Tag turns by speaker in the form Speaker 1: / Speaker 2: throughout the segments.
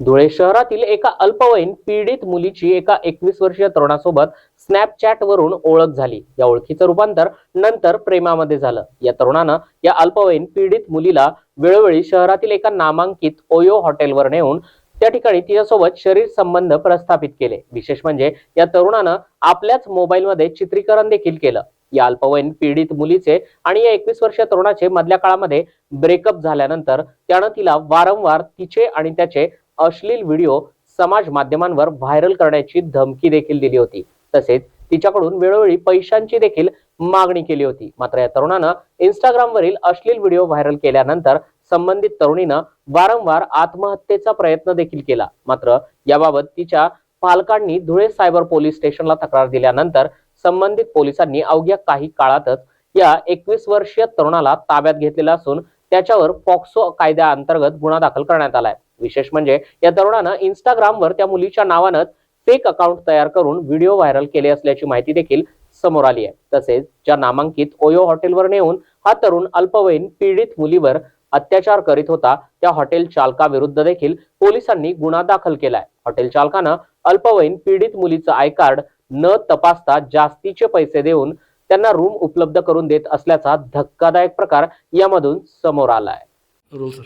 Speaker 1: धुळे शहरातील एका अल्पवयीन पीडित मुलीची एका एकवीस वर्षीय तरुणासोबत स्नॅपचॅट वरून ओळख झाली. या ओळखीचं रूपांतर नंतर प्रेमामध्ये झालं. या तरुणानं या अल्पवयीन पीडित मुलीला वेळोवेळी शहरातील एका नामांकित ओयो हॉटेलवर नेऊन त्या ठिकाणी तिच्यासोबत शरीर संबंध प्रस्थापित केले. विशेष म्हणजे या तरुणानं आपल्याच मोबाईलमध्ये चित्रीकरण देखील केलं. या अल्पवयीन पीडित मुलीचे आणि या एकवीस वर्षीय तरुणाचे मधल्या काळामध्ये ब्रेकअप झाल्यानंतर त्यानं तिला वारंवार तिचे आणि त्याचे अश्लील व्हिडिओ समाज माध्यमांवर व्हायरल करण्याची धमकी देखील दिली होती. तसेच तिच्याकडून वेळोवेळी पैशांची देखील मागणी केली होती. मात्र या तरुणानं इंस्टाग्रामवरील अश्लील व्हिडिओ व्हायरल केल्यानंतर संबंधित तरुणीनं वारंवार आत्महत्येचा प्रयत्न देखील केला. मात्र याबाबत तिच्या पालकांनी धुळे सायबर पोलीस स्टेशनला तक्रार दिल्यानंतर संबंधित पोलिसांनी अवघ्या काही काळातच या एकवीस वर्षीय तरुणाला ताब्यात घेतलेला असून त्याच्यावर पॉक्सो कायद्याअंतर्गत गुन्हा दाखल करण्यात आलाय. विशेष म्हणजे या तरुणानं इंस्टाग्रामवर त्या मुलीच्या नावानं फेक अकाउंट तयार करून व्हिडिओ व्हायरल केले असल्याची माहिती देखील समोर आली आहे. तसेच ज्या नामांकित ओयो हॉटेलवर नेऊन हा तरुण अल्पवयीन पीडित मुलीवर अत्याचार करीत होता त्या हॉटेल चालकाविरुद्ध देखील पोलिसांनी गुन्हा दाखल केलाय. हॉटेल चालकानं अल्पवयीन पीडित मुलीचं आय कार्ड न तपासता जास्तीचे पैसे देऊन त्यांना रूम उपलब्ध करून देत असल्याचा धक्कादायक प्रकार यामधून समोर आलाय.
Speaker 2: सर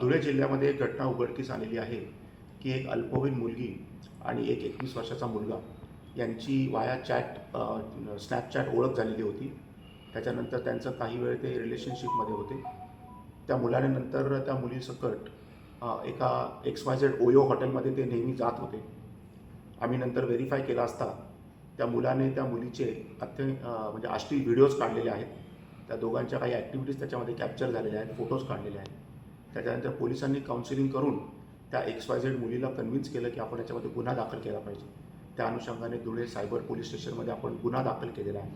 Speaker 3: धुळे जिल्ह्यामध्ये एक घटना उघडकीस आलेली आहे की एक अल्पवयीन मुलगी आणि एक एकवीस वर्षाचा मुलगा यांची वाया चॅट स्नॅपचॅट ओळख झालेली होती. त्याच्यानंतर त्यांचं काही वेळ ते रिलेशनशिपमध्ये होते. त्या मुलाने नंतर त्या मुलीसकट एका एक्स वाय झेड ओयो हॉटेलमध्ये ते नेहमी जात होते. आम्ही नंतर व्हेरीफाय केला असता त्या मुलाने त्या मुलीचे अत्य म्हणजे आष्टी व्हिडिओज काढलेले आहेत. त्या दोघांच्या काही ॲक्टिव्हिटीज त्याच्यामध्ये कॅप्चर झालेल्या आहेत फोटोज काढलेले आहेत. त्याच्यानंतर पोलिसांनी काउन्सिलिंग करून त्या एक्स वाय झेड मुलीला कन्व्हिन्स केलं की आपण याच्यामध्ये गुन्हा दाखल केला पाहिजे. त्या अनुषंगाने धुळे सायबर पोलीस स्टेशनमध्ये आपण गुन्हा दाखल केलेला आहे.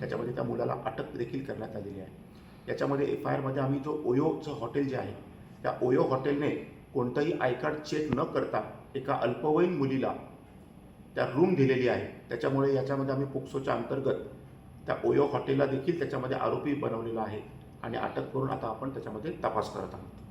Speaker 3: त्याच्यामध्ये त्या मुलाला अटक देखील करण्यात आलेली आहे. याच्यामध्ये एफ आय आरमध्ये आम्ही जो ओयोचं हॉटेल जे आहे त्या ओयो हॉटेलने कोणतंही आय कार्ड चेक न करता एका अल्पवयीन मुलीला त्या रूम दिलेली आहे. त्याच्यामुळे याच्यामध्ये आम्ही पोक्सोच्या अंतर्गत त्या ओयो हॉटेलला देखील त्याच्यामध्ये आरोपी बनवलेला आहे आणि अटक करून आता आपण त्याच्यामध्ये तपास करत आहोत.